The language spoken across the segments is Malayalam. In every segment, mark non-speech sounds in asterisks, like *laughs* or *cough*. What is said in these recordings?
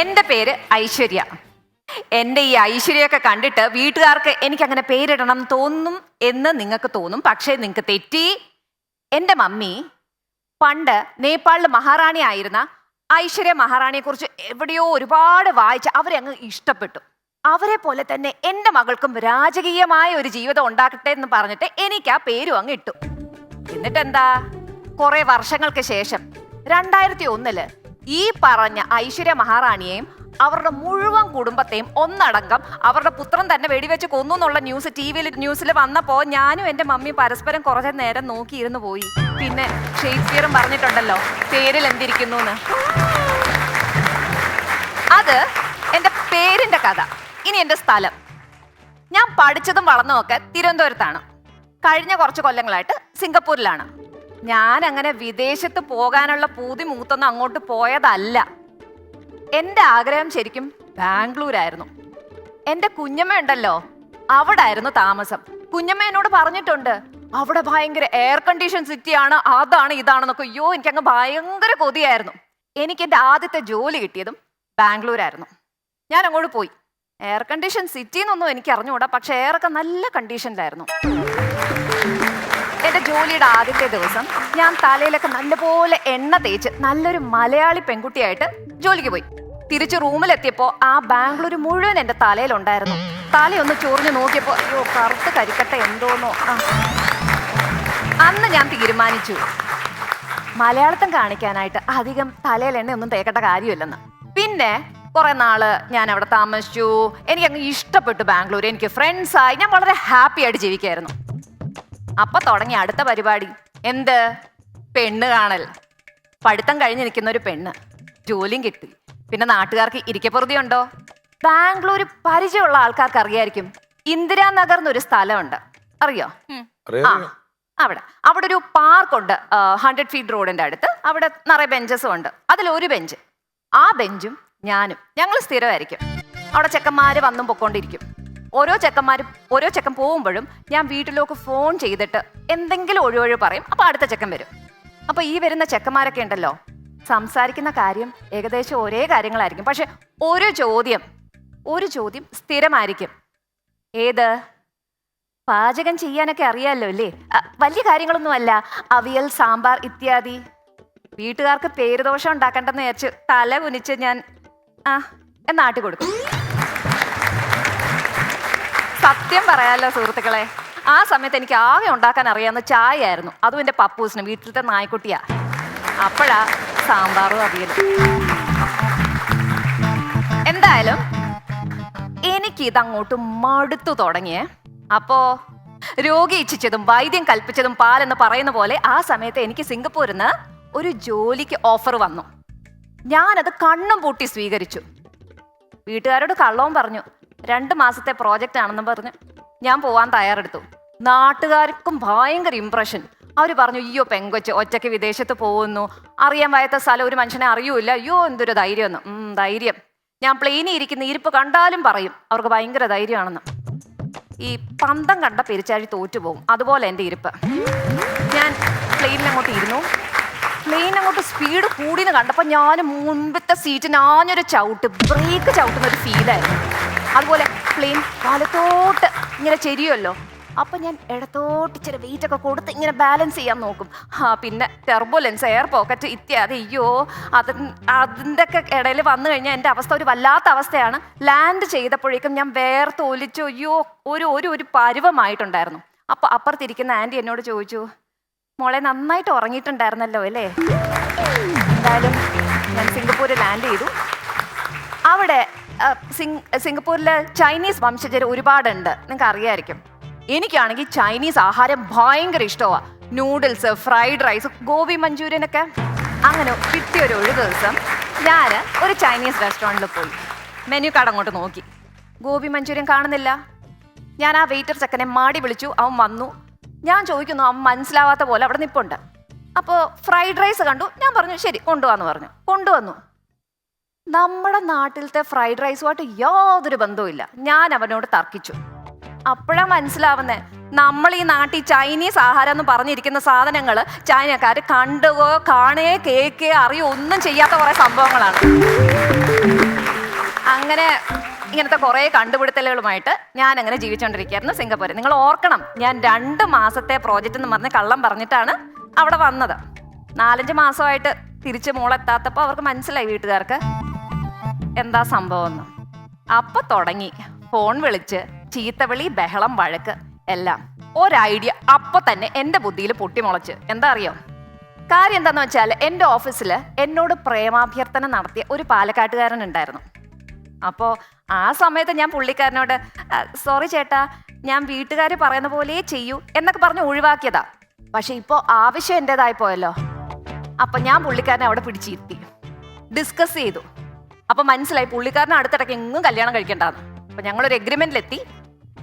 എന്റെ പേര് ഐശ്വര്യ. എന്റെ ഈ ഐശ്വര്യമൊക്കെ കണ്ടിട്ട് വീട്ടുകാർക്ക് എനിക്ക് അങ്ങനെ പേരിടണം തോന്നും എന്ന് നിങ്ങൾക്ക് തോന്നും. പക്ഷേ നിങ്ങൾക്ക് തെറ്റി. എന്റെ മമ്മി പണ്ട് നേപ്പാളിൽ മഹാറാണി ആയിരുന്ന ഐശ്വര്യ മഹാറാണിയെ കുറിച്ച് എവിടെയോ ഒരുപാട് വായിച്ച് അവരെ അങ്ങ് ഇഷ്ടപ്പെട്ടു. അവരെ പോലെ തന്നെ എന്റെ മകൾക്കും രാജകീയമായ ഒരു ജീവിതം ഉണ്ടാക്കട്ടെ എന്ന് പറഞ്ഞിട്ട് എനിക്ക് ആ പേരും അങ്ങ് ഇട്ടു. എന്നിട്ടെന്താ? കുറെ വർഷങ്ങൾക്ക് ശേഷം രണ്ടായിരത്തി ഒന്നിൽ ഈ പറഞ്ഞ ഐശ്വര്യ മഹാറാണിയെയും അവരുടെ മുഴുവൻ കുടുംബത്തെയും ഒന്നടങ്കം അവരുടെ പുത്രൻ തന്നെ വെടിവെച്ച് കൊന്നു എന്നുള്ള ന്യൂസ് ടി വിയിൽ ന്യൂസിൽ വന്നപ്പോൾ ഞാനും എന്റെ മമ്മി പരസ്പരം കുറച്ച് നേരം നോക്കിയിരുന്നു പോയി. പിന്നെ ഷേക്സ്പിയറും പറഞ്ഞിട്ടുണ്ടല്ലോ പേരിൽ എന്തിരിക്കുന്നു അത് എന്റെ പേരിന്റെ കഥ. ഇനി എന്റെ സ്ഥലം. ഞാൻ പഠിച്ചതും വളർന്നതും ഒക്കെ തിരുവനന്തപുരത്താണ്. കഴിഞ്ഞ കുറച്ച് കൊല്ലങ്ങളായിട്ട് സിംഗപ്പൂരിലാണ്. ഞാൻ അങ്ങനെ വിദേശത്ത് പോകാനുള്ള പൂതി മൂത്തൊന്നും അങ്ങോട്ട് പോയതല്ല. എന്റെ ആഗ്രഹം ശരിക്കും ബാംഗ്ലൂരായിരുന്നു. എന്റെ കുഞ്ഞമ്മ ഉണ്ടല്ലോ അവിടെ ആയിരുന്നു താമസം. കുഞ്ഞമ്മ എന്നോട് പറഞ്ഞിട്ടുണ്ട് അവിടെ ഭയങ്കര എയർ കണ്ടീഷൻ സിറ്റിയാണ് അതാണ് ഇതാണെന്നൊക്കെ. അയ്യോ എനിക്ക് അങ്ങ് ഭയങ്കര കൊതിയായിരുന്നു. എനിക്ക് എന്റെ ആദ്യത്തെ ജോലി കിട്ടിയതും ബാംഗ്ലൂരായിരുന്നു. ഞാൻ അങ്ങോട്ട് പോയി. എയർ കണ്ടീഷൻ സിറ്റി എന്നൊന്നും എനിക്ക് അറിഞ്ഞുകൂടാ പക്ഷെ എയറൊക്കെ നല്ല കണ്ടീഷനിലായിരുന്നു ജോലിയുടെ ആദ്യത്തെ ദിവസം ഞാൻ തലയിലൊക്കെ നല്ലപോലെ എണ്ണ തേച്ച് നല്ലൊരു മലയാളി പെൺകുട്ടിയായിട്ട് ജോലിക്ക് പോയി. തിരിച്ച് റൂമിലെത്തിയപ്പോ ആ ബാംഗ്ലൂർ മുഴുവൻ എന്റെ തലയിലുണ്ടായിരുന്നു. തലയൊന്ന് ചൊറിഞ്ഞു നോക്കിയപ്പോ അയ്യോ കറുത്ത് കരിക്കട്ട എന്തോന്നോ. അന്ന് ഞാൻ തീരുമാനിച്ചു. മലയാളത്തം കാണിക്കാനായിട്ട് അധികം തലയിൽ എണ്ണ ഒന്നും തേക്കേണ്ട കാര്യമില്ലെന്ന്. പിന്നെ കുറെ നാൾ ഞാൻ അവിടെ താമസിച്ചു. എനിക്ക് അങ്ങ് ഇഷ്ടപ്പെട്ടു ബാംഗ്ലൂർ എനിക്ക് ഫ്രണ്ട്സായി ഞാൻ വളരെ ഹാപ്പി ആയിട്ട് ജീവിക്കായിരുന്നു. അപ്പൊ തുടങ്ങി അടുത്ത പരിപാടി. എന്ത്? പെണ്ണ് കാണൽ. പഠിത്തം കഴിഞ്ഞ് നിൽക്കുന്ന ഒരു പെണ്ണ്. ജോലിയും കിട്ടി. പിന്നെ നാട്ടുകാർക്ക് ഇരിക്കപ്പുറതി ഉണ്ടോ? ബാംഗ്ലൂർ പരിചയമുള്ള ആൾക്കാർക്ക് അറിയായിരിക്കും. ഇന്ദിരാനഗർ എന്നൊരു സ്ഥലമുണ്ട്. അറിയോ? ആ അവിടെ. അവിടെ ഒരു പാർക്കുണ്ട്. ഹൺഡ്രഡ് ഫീറ്റ് റോഡിന്റെ അടുത്ത്. അവിടെ നിറയെ ബെഞ്ചസും ഉണ്ട്. അതിൽ ഒരു ബെഞ്ച്. ആ ബെഞ്ചും ഞാനും. ഞങ്ങൾ സ്ഥിരമായിരിക്കും. അവിടെ ചെക്കന്മാര് വന്നും പൊക്കോണ്ടിരിക്കും. ഓരോ ചെക്കന്മാരും ഓരോ ചെക്കൻ പോകുമ്പോഴും ഞാൻ വീട്ടിലേക്ക് ഫോൺ ചെയ്തിട്ട് എന്തെങ്കിലും ഒഴിവൊഴി പറയും. അപ്പൊ അടുത്ത ചെക്കൻ വരും. അപ്പൊ ഈ വരുന്ന ചെക്കന്മാരൊക്കെ ഉണ്ടല്ലോ സംസാരിക്കുന്ന കാര്യം ഏകദേശം ഒരേ കാര്യങ്ങളായിരിക്കും. പക്ഷെ ഒരു ചോദ്യം ഒരു ചോദ്യം സ്ഥിരമായിരിക്കും. ഏത്? പാചകം ചെയ്യാനൊക്കെ അറിയാമല്ലോ അല്ലേ? വലിയ കാര്യങ്ങളൊന്നും അല്ല. അവിയൽ സാമ്പാർ ഇത്യാദി. വീട്ടുകാർക്ക് പേരുദോഷം ഉണ്ടാക്കണ്ടെന്ന് വിചാരിച്ച് തല കുനിച്ച് ഞാൻ ആ എന്നാട്ടി കൊടുക്കും. സത്യം പറയാലോ സുഹൃത്തുക്കളെ. ആ സമയത്ത് എനിക്ക് ആകെ ഉണ്ടാക്കാൻ അറിയാവുന്ന ചായ ആയിരുന്നു അതും എന്റെ പപ്പൂസിന് വീട്ടിലത്തെ നായ്ക്കുട്ടിയാ. അപ്പോഴാ സാമ്പാറും അവിയലും. എന്തായാലും എനിക്ക് ഇതങ്ങോട്ട് മടുത്തു തുടങ്ങിയേ. അപ്പോ രോഗി ഇച്ഛിച്ചതും വൈദ്യം കൽപ്പിച്ചതും പാലെന്ന് പറയുന്ന പോലെ ആ സമയത്ത് എനിക്ക് സിംഗപ്പൂരിൽ നിന്ന് ഒരു ജോലിക്ക് ഓഫർ വന്നു. ഞാനത് കണ്ണും പൂട്ടി സ്വീകരിച്ചു. വീട്ടുകാരോട് കള്ളവും പറഞ്ഞു. രണ്ട് മാസത്തെ പ്രോജക്റ്റ് ആണെന്ന് പറഞ്ഞ് ഞാൻ പോവാൻ തയ്യാറെടുത്തു. നാട്ടുകാർക്കും ഭയങ്കര ഇമ്പ്രഷൻ അവർ പറഞ്ഞു അയ്യോ പെങ്കൊച്ച് ഒറ്റയ്ക്ക് വിദേശത്ത് പോകുന്നു. അറിയാൻ വയ്യാത്ത സ്ഥലം ഒരു മനുഷ്യനെ അറിയൂല അയ്യോ എന്തൊരു ധൈര്യമെന്ന് ധൈര്യം. ഞാൻ പ്ലെയിനിൽ ഇരിക്കുന്ന ഇരിപ്പ് കണ്ടാലും പറയും അവർക്ക് ഭയങ്കര ധൈര്യമാണെന്ന്. ഈ പന്തം കണ്ട പെരിച്ചാഴി തോറ്റുപോകും അതുപോലെ എന്റെ ഇരിപ്പ്. ഞാൻ പ്ലെയിനിൽ അങ്ങോട്ട് ഇരുന്നു. പ്ലെയിൻ അങ്ങോട്ട് സ്പീഡ് കൂടിയെന്ന് കണ്ടപ്പോൾ ഞാൻ മുൻപത്തെ സീറ്റ് ഞാനൊരു ചവിട്ട് ബ്രേക്ക് ചവിട്ടുന്ന ഒരു ഫീലായിരുന്നു അതുപോലെ പ്ലെയിൻ വലത്തോട്ട് ഇങ്ങനെ ചെരിയുമല്ലോ. അപ്പൊ ഞാൻ ഇടത്തോട്ട് ഇച്ചിരി വെയിറ്റ് ഒക്കെ കൊടുത്ത് ഇങ്ങനെ ബാലൻസ് ചെയ്യാൻ നോക്കും. ആ പിന്നെ ടെർബുലൻസ് എയർ പോക്കറ്റ് ഇത്യാദി. അയ്യോ അത് അതിന്റെ ഒക്കെ ഇടയിൽ വന്നു കഴിഞ്ഞാൽ എന്റെ അവസ്ഥ ഒരു വല്ലാത്ത അവസ്ഥയാണ്. ലാൻഡ് ചെയ്തപ്പോഴേക്കും ഞാൻ വേർത്ത് ഒലിച്ചു. അയ്യോ ഒരു ഒരു ഒരു പരുവമായിട്ടുണ്ടായിരുന്നു. അപ്പൊ അപ്പുറത്തിരിക്കുന്ന ആന്റി എന്നോട് ചോദിച്ചു മോളെ നന്നായിട്ട് ഉറങ്ങിയിട്ടുണ്ടായിരുന്നല്ലോ അല്ലേ? എന്തായാലും ഞാൻ സിംഗപ്പൂരിൽ ലാൻഡ് ചെയ്തു. അവിടെ സിംഗപ്പൂരിൽ ചൈനീസ് വംശജർ ഒരുപാടുണ്ട്. നിങ്ങൾക്ക് അറിയായിരിക്കും എനിക്കാണെങ്കിൽ ചൈനീസ് ആഹാരം ഭയങ്കര ഇഷ്ടമാണ് noodles fried rice gobi Manchurian ഒക്കെ അങ്ങനെ കിട്ടിയ ഒരു ഒരു ദിവസം ഞാൻ ഒരു ചൈനീസ് റെസ്റ്റോറന്റിൽ പോയി. മെനു കാർഡ് അങ്ങോട്ട് നോക്കി. ഗോപി മഞ്ചൂരിയൻ കാണുന്നില്ല. ഞാൻ ആ വെയിറ്റർ ചക്കനെ മാടി വിളിച്ചു. അവൻ വന്നു. ഞാൻ ചോദിക്കുന്നു അവൻ മനസ്സിലാവാത്ത പോലെ അവിടെ നിപ്പുണ്ട്. അപ്പോൾ ഫ്രൈഡ് റൈസ് കണ്ടു. ഞാൻ പറഞ്ഞു ശരി കൊണ്ടുവന്ന് പറഞ്ഞു. കൊണ്ടുവന്നു. നമ്മുടെ നാട്ടിലത്തെ ഫ്രൈഡ് റൈസുമായിട്ട് യാതൊരു ബന്ധവുമില്ല. ഞാൻ അവനോട് തർക്കിച്ചു. അപ്പോഴാ മനസ്സിലാവുന്നേ നമ്മൾ ഈ നാട്ടിൽ ചൈനീസ് ആഹാരം എന്ന് പറഞ്ഞിരിക്കുന്ന സാധനങ്ങൾ ചൈനക്കാർ കണ്ടുകോ കാണേ കേക്കേ അറിയോ ഒന്നും ചെയ്യാത്ത കുറെ സംഭവങ്ങളാണ്. അങ്ങനെ ഇങ്ങനത്തെ കുറേ കണ്ടുപിടുത്തലുകളുമായിട്ട് ഞാൻ അങ്ങനെ ജീവിച്ചുകൊണ്ടിരിക്കുകയായിരുന്നു സിംഗപ്പൂരിൽ. നിങ്ങൾ ഓർക്കണം ഞാൻ രണ്ട് മാസത്തെ പ്രോജക്റ്റ് എന്ന് പറഞ്ഞ് കള്ളം പറഞ്ഞിട്ടാണ് അവിടെ വന്നത്. നാലഞ്ച് മാസമായിട്ട് തിരിച്ച് മോളെത്താത്തപ്പോൾ അവർക്ക് മനസ്സിലായി വീട്ടുകാർക്ക്. എന്താ സംഭവം എന്ന് അപ്പൊ തുടങ്ങി. ഫോൺ വിളിച്ച് ചീത്തവിളി ബഹളം വഴക്ക് എല്ലാം. ഒരൈഡിയ അപ്പൊ തന്നെ എന്റെ ബുദ്ധിയിൽ പൊട്ടിമുളച്ച്. എന്താ അറിയോ? കാര്യം എന്താന്ന് വെച്ചാൽ എന്റെ ഓഫീസിൽ എന്നോട് പ്രേമാഭ്യർത്ഥന നടത്തിയ ഒരു പാലക്കാട്ടുകാരൻ ഉണ്ടായിരുന്നു. അപ്പോൾ ആ സമയത്ത് ഞാൻ പുള്ളിക്കാരനോട് സോറി ചേട്ടാ ഞാൻ വീട്ടുകാർ പറയുന്ന പോലെ ചെയ്യൂ എന്നൊക്കെ പറഞ്ഞ് ഒഴിവാക്കിയതാ. പക്ഷെ ഇപ്പോൾ ആവശ്യം എന്റെതായി പോയല്ലോ. അപ്പം ഞാൻ പുള്ളിക്കാരനെ അവിടെ പിടിച്ചിരുത്തി. ഡിസ്കസ് ചെയ്തു. അപ്പൊ മനസ്സിലായി പുള്ളിക്കാരനെ അടുത്തിടയ്ക്ക് എങ്ങും കല്യാണം കഴിക്കണ്ടെന്ന്. അപ്പൊ ഞങ്ങളൊരു എഗ്രിമെന്റിലെത്തി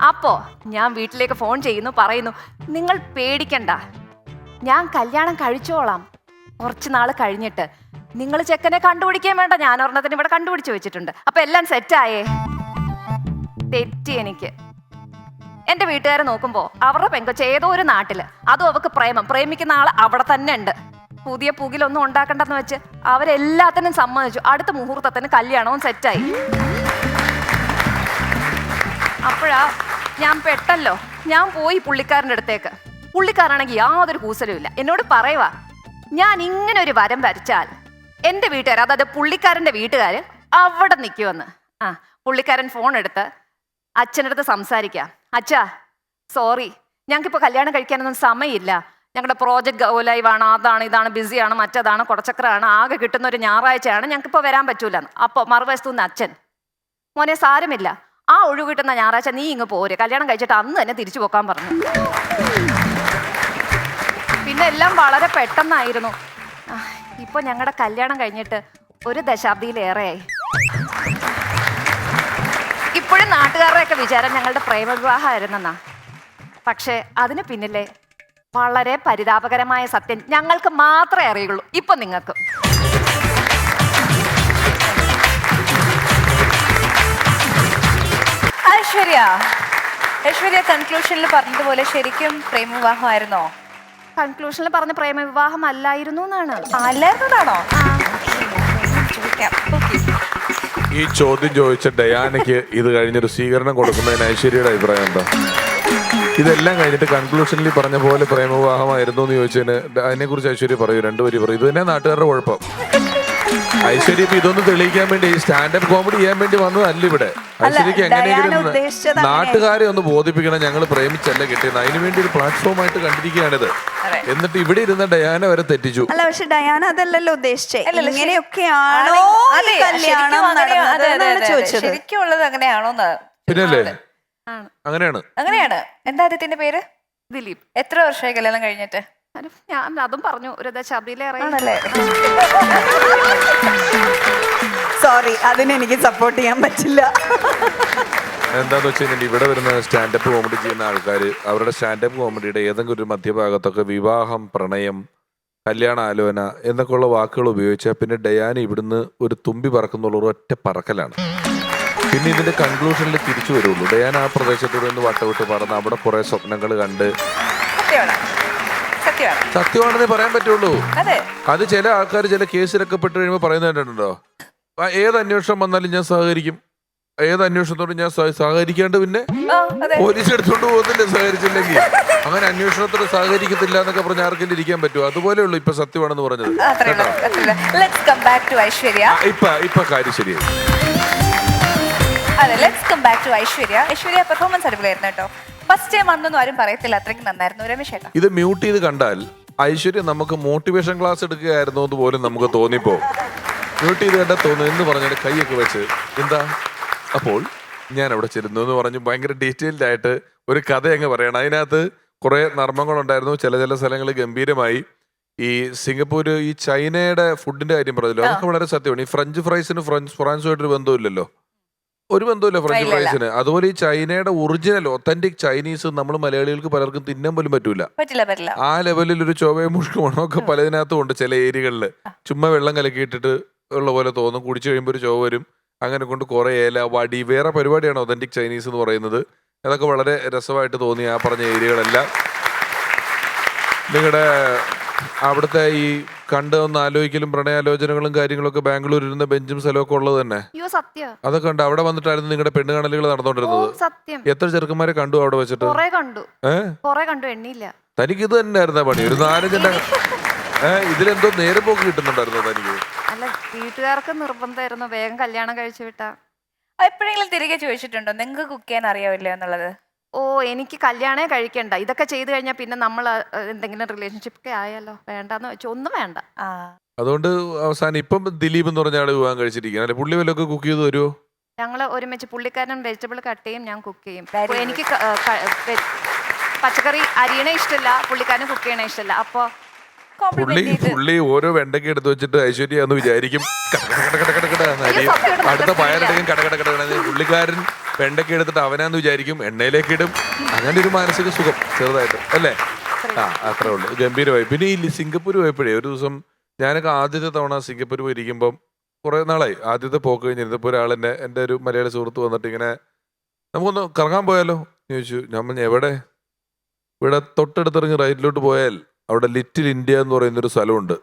അപ്പോ ഞാൻ വീട്ടിലേക്ക് ഫോൺ ചെയ്യുന്നു പറയുന്നു നിങ്ങൾ പേടിക്കണ്ട. ഞാൻ കല്യാണം കഴിച്ചോളാം. കുറച്ച് നാൾ കഴിഞ്ഞിട്ട്. നിങ്ങൾ ചെക്കനെ കണ്ടുപിടിക്കാൻ വേണ്ട. ഞാൻ ഒരെണ്ണത്തിന് ഇവിടെ കണ്ടുപിടിച്ച് വെച്ചിട്ടുണ്ട്. അപ്പൊ എല്ലാം സെറ്റായേ തെറ്റി എനിക്ക്. എന്റെ വീട്ടുകാരെ നോക്കുമ്പോ അവരുടെ പെങ്കൊച്ച ഏതോ ഒരു നാട്ടിൽ. അതും അവക്ക് പ്രേമം. പ്രേമിക്കുന്ന ആൾ അവിടെ തന്നെ ഉണ്ട്. പുതിയ പുകിലൊന്നും ഉണ്ടാക്കണ്ടെന്ന് വെച്ച് അവരെല്ലാത്തിനും സമ്മതിച്ചു. അടുത്ത മുഹൂർത്തത്തിന് കല്യാണവും സെറ്റായി. അപ്പോഴാ ഞാൻ പെട്ടല്ലോ. ഞാൻ പോയി പുള്ളിക്കാരന്റെ അടുത്തേക്ക്. പുള്ളിക്കാരാണെങ്കിൽ യാതൊരു കൂസലും ഇല്ല. എന്നോട് പറയുവാ ഞാൻ ഇങ്ങനെ ഒരു വരം വരച്ചാൽ എന്റെ വീട്ടുകാർ അതായത് പുള്ളിക്കാരന്റെ വീട്ടുകാർ അവിടെ നിൽക്കുമെന്ന്. ആ പുള്ളിക്കാരൻ ഫോൺ എടുത്ത് അച്ഛനടുത്ത് സംസാരിക്കാം. അച്ഛാ സോറി ഞങ്ങൾക്കിപ്പോൾ കല്യാണം കഴിക്കാനൊന്നും സമയമില്ല. ഞങ്ങളുടെ പ്രോജക്റ്റ് ഗൗലൈവാണ് അതാണ് ഇതാണ് ബിസിയാണ് മറ്റതാണ് കുടച്ചക്രമാണ് ആകെ കിട്ടുന്ന ഒരു ഞായറാഴ്ചയാണ് ഞങ്ങൾക്കിപ്പോൾ വരാൻ പറ്റൂല അപ്പോൾ മറുവശത്തു നിന്ന് അച്ഛൻ മോനെ സാരമില്ല. ആ ഒഴിവ് കിട്ടുന്ന ഞായറാഴ്ച നീ ഇങ്ങ് പോര്. കല്യാണം കഴിച്ചിട്ട് അന്ന് തന്നെ തിരിച്ചു പോക്കാൻ പറഞ്ഞു. പിന്നെ എല്ലാം വളരെ പെട്ടെന്നായിരുന്നു. ഇപ്പോൾ ഇപ്പൊ ഞങ്ങളുടെ കല്യാണം കഴിഞ്ഞിട്ട് ഒരു ദശാബ്ദിയിലേറെയായി. ഇപ്പോഴും നാട്ടുകാരുടെയൊക്കെ വിചാരം ഞങ്ങളുടെ പ്രേമവിവാഹമായിരുന്നെന്നാ. പക്ഷേ അതിന് പിന്നിലെ വളരെ പരിതാപകരമായ സത്യം ഞങ്ങൾക്ക് മാത്രമേ അറിയുള്ളൂ ഇപ്പൊ നിങ്ങൾക്ക്. ഐശ്വര്യ. ഐശ്വര്യ കൺക്ലൂഷനിൽ പറഞ്ഞതുപോലെ ശരിക്കും പ്രേമവിവാഹമായിരുന്നോ? കൺക്ലൂഷനിൽ പറഞ്ഞ പ്രേമവിവാഹം അല്ലായിരുന്നു എന്നാണ് അല്ലായിരുന്നതാണോ ഈ ചോദ്യം ചോദിച്ച ഡയാനയ്ക്ക് ഇത് കഴിഞ്ഞൊരു സ്വീകരണം കൊടുക്കുന്നതിന് ഐശ്വര്യയുടെ അഭിപ്രായം എന്താ? ഇതെല്ലാം കഴിഞ്ഞിട്ട് കൺക്ലൂഷനിൽ പറഞ്ഞ പോലെ പ്രേമവിവാഹമായിരുന്നു എന്ന് ചോദിച്ചതിന് അതിനെ കുറിച്ച് ഐശ്വര്യ പറയൂ രണ്ടുപേരും പറയും. ഇത് തന്നെ നാട്ടുകാരുടെ കുഴപ്പം. ഐശ്വര്യ ഇപ്പൊ ഇതൊന്ന് തെളിയിക്കാൻ വേണ്ടി സ്റ്റാൻഡപ്പ് കോമഡി ചെയ്യാൻ വേണ്ടി വന്നതല്ല ഇവിടെ. ഐശ്വര്യക്ക് എങ്ങനെയെങ്കിലും നാട്ടുകാരെ ഒന്ന് ബോധിപ്പിക്കണം. ഞങ്ങൾ പ്രേമിച്ചല്ല കിട്ടിയത്. അതിനു വേണ്ടി ഒരു പ്ലാറ്റ്ഫോം ആയിട്ട് കണ്ടിരിക്കുകയാണിത്. എന്നിട്ട് ഇവിടെ ഇരുന്ന ഡയാന വരെ തെറ്റിച്ചു. അല്ല പക്ഷെ ഡയാന അതല്ലല്ലോ ഉദ്ദേശിച്ചേ. അല്ലല്ല, ഇങ്ങനെയൊക്കെയാണോ കല്യാണം ശരിക്കും ഉള്ളത് അങ്ങനെയാണോന്ന് പിന്നല്ലേ? അങ്ങനെയാണ്. അങ്ങനെയാണ്. എന്താ അദ്ദേഹത്തിന്റെ പേര്? ദിലീപ്. എത്ര വർഷമായി കല്യാണം കഴിഞ്ഞിട്ട്? ഞാൻ അതും പറഞ്ഞു. ഒരു ആണല്ലേ? സോറി അതിന് എനിക്ക് സപ്പോർട്ട് ചെയ്യാൻ പറ്റില്ല. എന്താന്ന് വെച്ച് കഴിഞ്ഞാൽ ഇവിടെ വരുന്ന സ്റ്റാൻഡപ്പ് കോമഡി ചെയ്യുന്ന ആൾക്കാർ അവരുടെ സ്റ്റാൻഡപ്പ് കോമഡിയുടെ ഏതെങ്കിലും ഒരു മധ്യഭാഗത്തൊക്കെ വിവാഹം പ്രണയം കല്യാണ ആലോചന എന്നൊക്കെയുള്ള വാക്കുകൾ ഉപയോഗിച്ചാൽ പിന്നെ ഡയാന ഇവിടുന്ന് ഒരു തുമ്പി പറക്കുന്നുള്ള ഒരു ഒറ്റ പറക്കലാണ്. പിന്നെ ഇതിന്റെ കൺക്ലൂഷനിൽ തിരിച്ചു വരുള്ളൂ. ഡയാൻ ആ പ്രദേശത്തൂടെ ഒന്ന് വട്ടവിട്ട് പറന്ന് അവിടെ കുറെ സ്വപ്നങ്ങൾ കണ്ട് സത്യമാണ്. സത്യമാണ്. സത്യമാണെന്നേ പറയാൻ പറ്റുള്ളൂ. അതെ. ചില ആൾക്കാർ ചില കേസിലൊക്കെ പെട്ട് കഴിയുമ്പോൾ പറയുന്നത് കണ്ടിട്ടുണ്ടോ ഏത് അന്വേഷണം വന്നാലും ഞാൻ സഹകരിക്കും. ഏത് അന്വേഷണത്തോട് ഞാൻ സഹ- സഹകരിക്കാണ്ട് പിന്നെ പോലീസ് എടുത്തോണ്ട് പോകുന്നില്ല സഹകരിച്ചില്ലെങ്കിൽ അങ്ങനെ അന്വേഷണത്തോട് സഹകരിക്കത്തില്ല എന്നൊക്കെ പറഞ്ഞ ആർക്കും ഇരിക്കാൻ പറ്റുമോ അതുപോലെയുള്ളൂ ഇപ്പൊ സത്യമാണെന്ന് പറഞ്ഞത്. ഇപ്പൊ ഇപ്പൊ കാര്യം ശരിയായി. അതെ let's come back to Aishwarya. Aishwarya performance അടിപൊളിയായിരുന്നു കേട്ടോ. ഫസ്റ്റ് ടൈം വന്നൊന്നും ആരും പറയത്തില്ല അത്രയ്ക്ക് നന്നായിരുന്നു. രമേശ് ഏട്ടാ ഇത് മ്യൂട്ട് ചെയ്ത് കണ്ടാൽ ഐശ്വര്യ നമുക്ക് മോട്ടിവേഷൻ ക്ലാസ് എടുക്കുകയായിരുന്നു എന്ന് പോലും നമുക്ക് തോന്നിപ്പോ. മ്യൂട്ട് ചെയ്ത് കണ്ടാൽ തോന്നുന്നു. എന്ന് പറഞ്ഞാൽ കൈയൊക്കെ വെച്ച് എന്താ? അപ്പോൾ ഞാൻ അവിടെ ചെല്ലുന്നു എന്ന് പറഞ്ഞു ഭയങ്കര ഡീറ്റെയിൽഡ് ആയിട്ട് ഒരു കഥ അങ്ങ് പറയണം. അതിനകത്ത് കുറെ നർമ്മങ്ങളുണ്ടായിരുന്നു. ചില ചില സ്ഥലങ്ങൾ ഗംഭീരമായി. ഈ സിംഗപ്പൂർ ഈ ചൈനയുടെ ഫുഡിന്റെ കാര്യം പറഞ്ഞല്ലോ. അതൊക്കെ വളരെ സത്യമാണ്. ഈ ഫ്രഞ്ച് ഫ്രൈസിന് ഫ്രഞ്ച് ഫ്രാൻസുമായിട്ടൊരു ബന്ധമില്ലല്ലോ ഒരു ബന്ധമില്ല ഫ്രഞ്ച്. ഫ്രൈസിന് അതുപോലെ ഈ ചൈനയുടെ ഒറിജിനൽ ഒത്തന്റിക് ചൈനീസ് നമ്മൾ മലയാളികൾക്ക് പലർക്കും തിന്നാൻ പോലും പറ്റൂല. പറ്റില്ല പറ്റില്ല. ആ ലെവലിൽ ഒരു ചൊവ്വയും മുഷ്കുമണോ മണമൊക്കെ പലതിനകത്തും ഉണ്ട് ചില ഏരിയകളിൽ. ചുമ്മാ വെള്ളം കലക്കിയിട്ടിട്ട് ഉള്ള പോലെ തോന്നും. കുടിച്ചു കഴിയുമ്പോൾ ഒരു ചൊവ്വ വരും. അങ്ങനെ കൊണ്ട് കുറെ ഏല വടി വേറെ പരിപാടിയാണ് ഒത്തന്റിക് ചൈനീസ് എന്ന് പറയുന്നത്. അതൊക്കെ വളരെ രസമായിട്ട് തോന്നി ആ പറഞ്ഞ ഏരിയകളെല്ലാം. നിങ്ങളുടെ അവിടുത്തെ ഈ കണ്ട് ഒന്ന് ആലോചിക്കലും പ്രണയാലോചനകളും കാര്യങ്ങളൊക്കെ ബാംഗ്ലൂരിൽ ഇരുന്ന ബെഞ്ചും സ്ഥലമൊക്കെ ഉള്ളത് തന്നെ. അയ്യോ സത്യം. അതൊക്കെ ഉണ്ട് അവിടെ വന്നിട്ടായിരുന്നു നിങ്ങളുടെ പെണ്ണ് കാണലുകൾ നടന്നുകൊണ്ടിരുന്നത് സത്യം. എത്ര ചെറുക്കന്മാരെ കണ്ടു അവിടെ വെച്ചിട്ട്? കൊറേ കണ്ടു. കൊറേ കണ്ടു എണ്ണിയില്ല. തനിക്ക് ഇത് തന്നെ ആയിരുന്ന പണി. ഒരു നാലഞ്ചിന്റെ ഏ ഇതിലെന്തോ നേരെ പോക്ക് കിട്ടുന്നുണ്ടായിരുന്നു തനിക്ക്? അല്ല വീട്ടുകാർക്ക് നിർബന്ധമായിരുന്നു. വേഗം കല്യാണം കഴിച്ചു വിട്ടാ. എപ്പോഴെങ്കിലും തിരികെ ചോദിച്ചിട്ടുണ്ടോ? നിങ്ങൾക്ക് കുക്ക് ചെയ്യാൻ അറിയാവില്ല എന്നുള്ളത്? ഓ എനിക്ക് കല്യാണേ കഴിക്കണ്ട ഇതൊക്കെ ചെയ്തു കഴിഞ്ഞാൽ പിന്നെ നമ്മൾ എന്തെങ്കിലും റിലേഷൻഷിപ്പ് ഒക്കെ ആയാലോ വേണ്ടെന്ന് വെച്ചാൽ ഒന്നും വേണ്ട ആ അതുകൊണ്ട് അവസാനം ഇപ്പം ദിലീപ് എന്ന് പറഞ്ഞ ആൾ വിവാഹം കഴിച്ചിരിക്കുകയാണ് അല്ലെ പുള്ളി വല്ലതൊക്കെ കുക്ക് ചെയ്ത് വരുമോ ഞങ്ങൾ ഒരുമിച്ച് പുള്ളിക്കാരൻ വെജിറ്റബിൾ കട്ട് ചെയ്യും ഞാൻ കുക്ക് ചെയ്യും. എനിക്ക് പച്ചക്കറി അരിയണ ഇഷ്ടമില്ല പുള്ളിക്കാരൻ കുക്ക് ചെയ്യണ ഇഷ്ടമില്ല അപ്പൊ പുള്ളി പുള്ളി ഓരോ വെണ്ടയ്ക്ക് എടുത്ത് വെച്ചിട്ട് ഐശ്വര്യ എന്ന് വിചാരിക്കും അടുത്ത feel പയറെടുക്കും കട കട കട കട പുള്ളിക്കാരൻ വെണ്ടയ്ക്ക് എടുത്തിട്ട് അവനാന്ന് വിചാരിക്കും എണ്ണയിലേക്ക് ഇടും. അങ്ങനെ ഒരു മാനസിക സുഖം ചെറുതായിട്ട് അല്ലേ? ആ അത്രേ ഉള്ളൂ. ഗംഭീരമായി. പിന്നെ ഈ സിംഗപ്പൂർ പോയപ്പോഴേ ഒരു ദിവസം ഞാനൊക്കെ ആദ്യത്തെ തവണ സിംഗപ്പൂർ പോയിരിക്കുമ്പം കുറെ നാളായി. ആദ്യത്തെ പോക്ക് കഴിഞ്ഞിരുന്നപ്പോൾ ഒരാളെന്നെ എന്റെ ഒരു മലയാളി സുഹൃത്ത് വന്നിട്ട് ഇങ്ങനെ നമുക്കൊന്ന് കറങ്ങാൻ പോയാലോ? ചോദിച്ചു. ഞാൻ പറഞ്ഞു എവിടെ? ഇവിടെ തൊട്ടടുത്തിറങ്ങി റൈറ്റിലോട്ട് പോയാൽ അവിടെ ലിറ്റിൽ ഇന്ത്യ എന്ന് പറയുന്നൊരു സ്ഥലമുണ്ട്.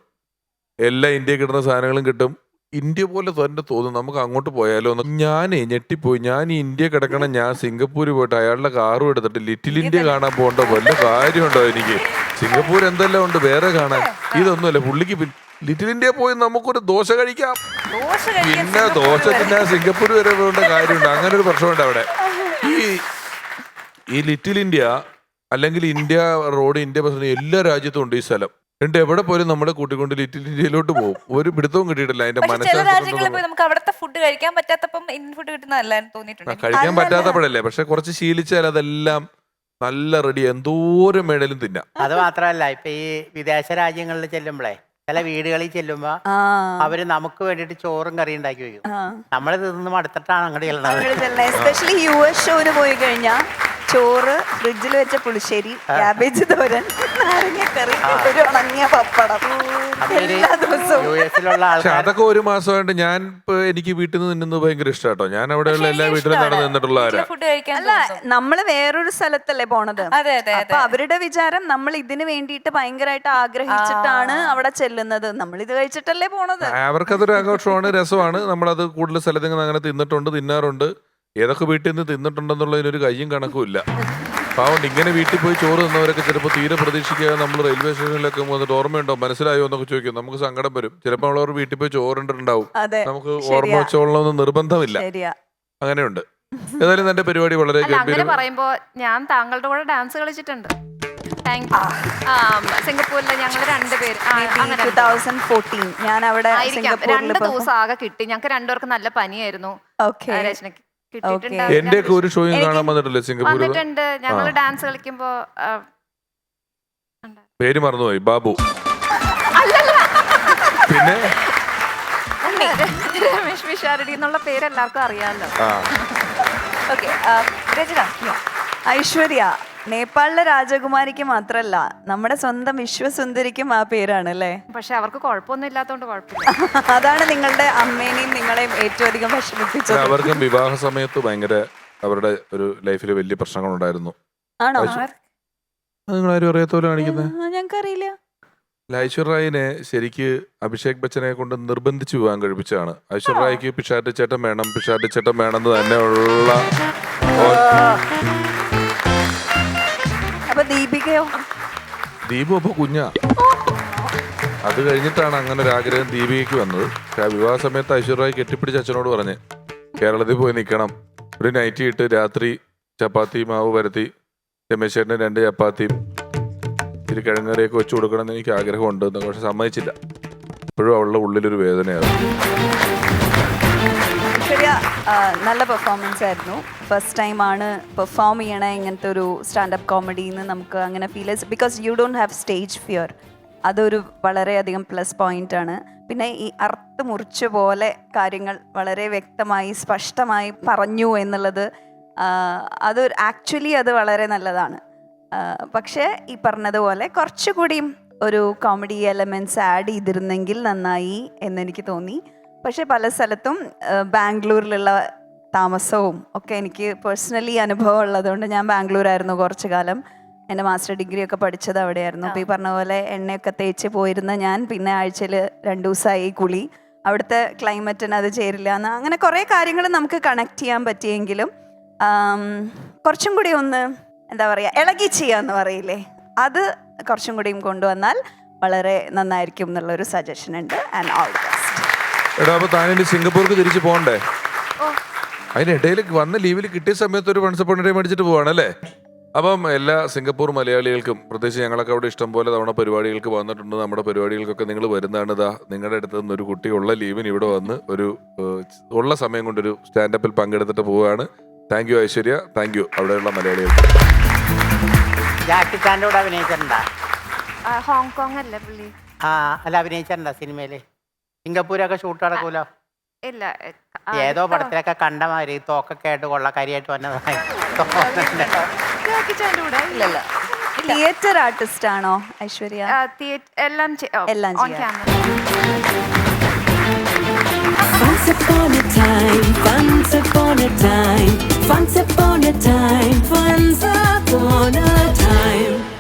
എല്ലാ ഇന്ത്യ കിട്ടുന്ന സാധനങ്ങളും കിട്ടും. ഇന്ത്യ പോലെ തന്നെ തോന്നും നമുക്ക് അങ്ങോട്ട് പോയാലോ എന്ന്. ഞാനേ ഞെട്ടിപ്പോയി. ഞാൻ ഈ ഇന്ത്യ കിടക്കണം ഞാൻ സിംഗപ്പൂർ പോയിട്ട് അയാളുടെ കാറും എടുത്തിട്ട് ലിറ്റിൽ ഇന്ത്യ കാണാൻ പോകേണ്ട വല്ല കാര്യമുണ്ടോ എനിക്ക്? സിംഗപ്പൂർ എന്തെല്ലാം ഉണ്ട്? വേറെ കാണാൻ. ഇതൊന്നുമല്ല പുള്ളിക്ക് ലിറ്റിൽ ഇന്ത്യ പോയി നമുക്കൊരു ദോശ കഴിക്കാം. പിന്നെ ദോശ പിന്നെ തിന്നാൻ സിംഗപ്പൂർ വരെ പോകേണ്ട കാര്യമുണ്ട്. അങ്ങനെ ഒരു പ്രശ്നമുണ്ട് അവിടെ. ഈ ഈ ലിറ്റിൽ ഇന്ത്യ അല്ലെങ്കിൽ ഇന്ത്യ റോഡ് ഇന്ത്യ ബസ് എല്ലാ രാജ്യത്തും ഉണ്ട് ഈ സ്ഥലം. എന്നിട്ട് എവിടെ പോലും നമ്മളെ കൂട്ടിക്കൊണ്ട് ലിറ്റിൽ ഇന്ത്യയിലോട്ട് പോകും. ഒരു പിടുത്തവും കിട്ടിയിട്ടില്ല അതിന്റെ പക്ഷെ ചില രാജ്യങ്ങളിൽ പോയി മനസ്സിലാക്കി നമുക്ക് അവിടുത്തെ ഫുഡ് കഴിക്കാൻ പറ്റാത്തപ്പം ഇന്ത്യൻ ഫുഡ് കിട്ടുന്നതല്ല എന്ന് തോന്നിയിട്ടുണ്ട്. കഴിക്കാൻ പറ്റാത്തപ്പോഴല്ലേ? പക്ഷെ കുറച്ച് ശീലിച്ചാൽ അതെല്ലാം നല്ല റെഡി എന്തോരം വേണേലും തിന്നാം. അത് മാത്രമല്ല ഇപ്പൊ ഈ വിദേശ രാജ്യങ്ങളിൽ ചെല്ലുമ്പോഴേ ചില വീടുകളിൽ ചെല്ലുമ്പോ ആ. അവർ നമുക്ക് വേണ്ടിയിട്ട് ചോറും കറിയും ഉണ്ടാക്കി വെക്കും ആ. നമ്മൾ തിന്ന് മടുത്തിട്ടാണ് അങ്ങോട്ട് ചെല്ലുന്നത്. എസ്പെഷ്യലി യു എസ് ഷോന് പോയി കഴിഞ്ഞാൽ ചോറ് ഫ്രിഡ്ജിൽ വെച്ച പുളിശ്ശേരി ക്യാബേജ് തോരൻ നാരങ്ങക്കറി ഒരു ഉണങ്ങിയ പപ്പടം. എല്ലാ ദിവസവും. യു എസിലുള്ള പക്ഷെ ആൾക്കാർ അതൊക്കെ ഒരു മാസമായിട്ട് ഞാൻ ഇപ്പൊ എനിക്ക് വീട്ടിൽ നിന്ന് നിന്നത് ഭയങ്കര ഇഷ്ടാട്ടോ. ഞാൻ അവിടെയുള്ള എല്ലാ വീട്ടിലും നടന്നു നിന്നിട്ടുള്ള ആരാ? ഫുഡ് കഴിക്കാൻ അല്ല തോന്നും. നമ്മൾ വേറൊരു സ്ഥലത്തല്ലേ പോണത്? അതെ അതെ അപ്പൊ അതെ അവരുടെ വിചാരം നമ്മൾ ഇതിന് വേണ്ടിയിട്ട് ഭയങ്കരമായിട്ട് ആഗ്രഹിച്ചിട്ടാണ് അവിടെ ചെല്ലുന്നത്. നമ്മൾ ഇത് കഴിച്ചിട്ടല്ലേ പോണത്? അവർക്കതൊരു ആഘോഷമാണ് രസമാണ്. നമ്മളത് കൂടുതൽ സ്ഥലത്ത് അങ്ങനെ തിന്നിട്ടുണ്ട് തിന്നാറുണ്ട്. ഏതൊക്കെ വീട്ടിൽ നിന്ന് തിന്നിട്ടുണ്ടെന്നുള്ളതിനൊരു കയ്യും കണക്കും ഇല്ല. പാവണ്ട് ഇങ്ങനെ വീട്ടിൽ പോയി ചോറ് തിന്നവരൊക്കെ ചിലപ്പോൾ തീരെ പ്രതീക്ഷിക്കാതെ നമ്മൾ റെയിൽവേ സ്റ്റേഷനിലൊക്കെ വന്നിട്ട് ഓർമ്മയുണ്ടോ? മനസ്സിലായോ എന്നൊക്കെ ചോദിക്കും. നമുക്ക് സങ്കടം വരും. ചിലപ്പോൾ നമ്മളവർ വീട്ടിൽ പോയി അതെ നമുക്ക്. ഓർമ്മ വെച്ചോളണമെന്ന് നിർബന്ധമില്ല. ശരിയാ. അങ്ങനെയുണ്ട്. ഏതായാലും എന്റെ പരിപാടി വളരെ അങ്ങനെ പറയുമ്പോ ഞാൻ താങ്കളുടെ കൂടെ ഡാൻസ് കളിച്ചിട്ടുണ്ട്. സിംഗപ്പൂരിലെ ഞങ്ങൾ രണ്ടുപേരും ഞാൻ അവിടെ സിംഗപ്പൂരിൽ രണ്ട് ദിവസം ആകെ കിട്ടി. ഞങ്ങൾക്ക് രണ്ടുപേർക്കും നല്ല പനിയായിരുന്നു. ഓക്കെ ആ, രചനയ്ക്ക്. എന്റെ ഒക്കെ ഒരു ഷോയും കാണാൻ വന്നിട്ടില്ലേ സിംഗപ്പൂരിൽ വന്നിട്ടുണ്ട്. ഞങ്ങൾ ഡാൻസ് കളിക്കുമ്പോ ആ, പേര് മറന്നുപോയി. ബാബു. പിന്നെ? രമേഷ് എന്നുള്ള പേര് എല്ലാവർക്കും അറിയാമല്ലോ. ആ. ഓക്കെ രചന ഐശ്വര്യ. നേപ്പാളിലെ രാജകുമാരിക്ക് മാത്രല്ല നമ്മുടെ സ്വന്തം വിശ്വസുന്ദരിക്കും ആ പേരാണ് അല്ലേ പക്ഷെ അവർക്ക് കുഴപ്പമൊന്നും ഇല്ലാത്തതുകൊണ്ട് കുഴപ്പമില്ല. *laughs* അതാണ് നിങ്ങളുടെ അമ്മേനെയും നിങ്ങളെയും ഏറ്റവും അധികം വിഷമിപ്പിച്ചത്. അവർക്കും വിവാഹ സമയത്ത് ഭയങ്കര അവരുടെ ഒരു ലൈഫിൽ വലിയ പ്രശ്നങ്ങളുണ്ടായിരുന്നു. ആണോ? അത് നിങ്ങൾ ആരും അറിയാത്ത പോലെ കാണിക്കുന്നത് ഞങ്ങൾക്കറിയില്ല. റായിനെ ശരിക്ക് അഭിഷേക് ബച്ചനെ കൊണ്ട് നിർബന്ധിച്ച് വിവാഹം കഴിപ്പിച്ചതാണ്. ഐശ്വര്യ റായിക്ക് വേണം പിഷാട്ടി ചേട്ടൻ വേണം എന്ന് തന്നെ ഉള്ള അപ്പൊ ദീപ് അപ്പൊ കുഞ്ഞാ. അത് കഴിഞ്ഞിട്ടാണ് അങ്ങനെ ഒരു ആഗ്രഹം ദീപികയ്ക്ക് വന്നത്. വിവാഹ സമയത്ത് ഐശ്വര്യമായി കെട്ടിപ്പിടിച്ച അച്ഛനോട് പറഞ്ഞ് കേരളത്തിൽ പോയി നിൽക്കണം ഒരു നൈറ്റി ഇട്ട് രാത്രി ചപ്പാത്തി മാവ് പരത്തി രമേശ് രണ്ട് ചപ്പാത്തിയും ഇത്തിരി കിഴങ്ങറിയൊക്കെ വെച്ച് കൊടുക്കണം എന്ന് എനിക്ക് ആഗ്രഹമുണ്ട് പക്ഷെ സമ്മതിച്ചില്ല. ഇപ്പോഴും അവളുടെ ഉള്ളിലൊരു വേദനയാണ്. ആ, നല്ല പെർഫോമൻസ് ആയിരുന്നു. ഫസ്റ്റ് ടൈം ആണ് പെർഫോം ചെയ്യണ ഇങ്ങനത്തെ ഒരു സ്റ്റാൻഡപ്പ് കോമഡിന്ന് നമുക്ക് അങ്ങനെ feel because you don't have stage fear അതൊരു വളരെയധികം പ്ലസ് പോയിന്റ് ആണ്. പിന്നെ ഈ അർത്ഥ മുറിച്ച പോലെ കാര്യങ്ങൾ വളരെ വ്യക്തമായി സ്പഷ്ടമായി പറഞ്ഞു എന്നുള്ളത് അത് ആക്ച്വലി അത് വളരെ നല്ലതാണ്. പക്ഷേ ഈ പറഞ്ഞതുപോലെ കുറച്ചുകൂടിയും ഒരു കോമഡി എലമെന്റ്സ് ആഡ് ചെയ്തിരുന്നെങ്കിൽ നന്നായി എന്നെനിക്ക് തോന്നി. പക്ഷേ പല സ്ഥലത്തും ബാംഗ്ലൂരിലുള്ള താമസവും ഒക്കെ എനിക്ക് പേഴ്സണലി അനുഭവം ഉള്ളതുകൊണ്ട് ഞാൻ ബാംഗ്ലൂരായിരുന്നു കുറച്ചു കാലം. എന്റെ മാസ്റ്റർ ഡിഗ്രി ഒക്കെ പഠിച്ചത് അവിടെയായിരുന്നു. അപ്പോൾ ഈ പറഞ്ഞ പോലെ എണ്ണയൊക്കെ തേച്ച് പോയിരുന്ന ഞാൻ പിന്നെ ആഴ്ചയിൽ രണ്ട് ദിവസമായി കുളി. അവിടുത്തെ ക്ലൈമറ്റിന് അത് ചേരില്ല എന്ന് അങ്ങനെ കുറേ കാര്യങ്ങൾ നമുക്ക് കണക്ട് ചെയ്യാൻ പറ്റിയെങ്കിലും കുറച്ചും കൂടി ഒന്ന് എന്താ പറയുക ഇളകി ചെയ്യാന്ന് പറയില്ലേ? അത് കുറച്ചും കൂടിയും കൊണ്ടുവന്നാൽ വളരെ നന്നായിരിക്കും എന്നുള്ളൊരു സജഷൻ ഉണ്ട്. ആൻഡ് ഓൾ എടാ അപ്പൊ താനിനി സിംഗപ്പൂർക്ക് തിരിച്ചു പോകണ്ടേ? അതിനിടയിൽ വന്ന ലീവിൽ കിട്ടിയ സമയത്ത് ഒരു വൺസപ്പോണിനെ മേടിച്ചിട്ട് പോവാണല്ലേ? അപ്പം എല്ലാ സിംഗപ്പൂർ മലയാളികൾക്കും പ്രത്യേകിച്ച് ഞങ്ങളൊക്കെ അവിടെ ഇഷ്ടംപോലെ തവണ പരിപാടികൾക്ക് വന്നിട്ടുണ്ട്. നമ്മുടെ പരിപാടികൾക്കൊക്കെ നിങ്ങൾ വരുന്നതാണ് ഇതാ നിങ്ങളുടെ അടുത്ത് നിന്ന് ഒരു കുട്ടിയുള്ള ലീവിന് ഇവിടെ വന്ന് ഒരു ഉള്ള സമയം കൊണ്ടൊരു സ്റ്റാൻഡപ്പിൽ പങ്കെടുത്തിട്ട് പോവുകയാണ്. Thank you Aishwarya. Thank you അവിടെയുള്ള മലയാളികൾ അഭിനയിച്ചിട്ടുണ്ടാ? ഹോങ്കോങ് അല്ലേ പുള്ളി? ആ അല്ല അഭിനയിച്ചിട്ടുണ്ടാ സിനിമയിൽ? സിംഗപ്പൂരൊക്കെ ഷൂട്ട് നടക്കൂല ഇല്ല ഏതോ പടത്തിലൊക്കെ കണ്ട മാതിരി തോക്കൊക്കെ ആയിട്ട് കൊള്ളക്കാരിയായിട്ട് വന്നതായി. തോന്നുന്നുണ്ട്. തിയേറ്റർ ആർട്ടിസ്റ്റ് ആണോ ഐശ്വര്യ എല്ലാം എല്ലാം on camera. Once upon a time, once upon a time, once upon a time.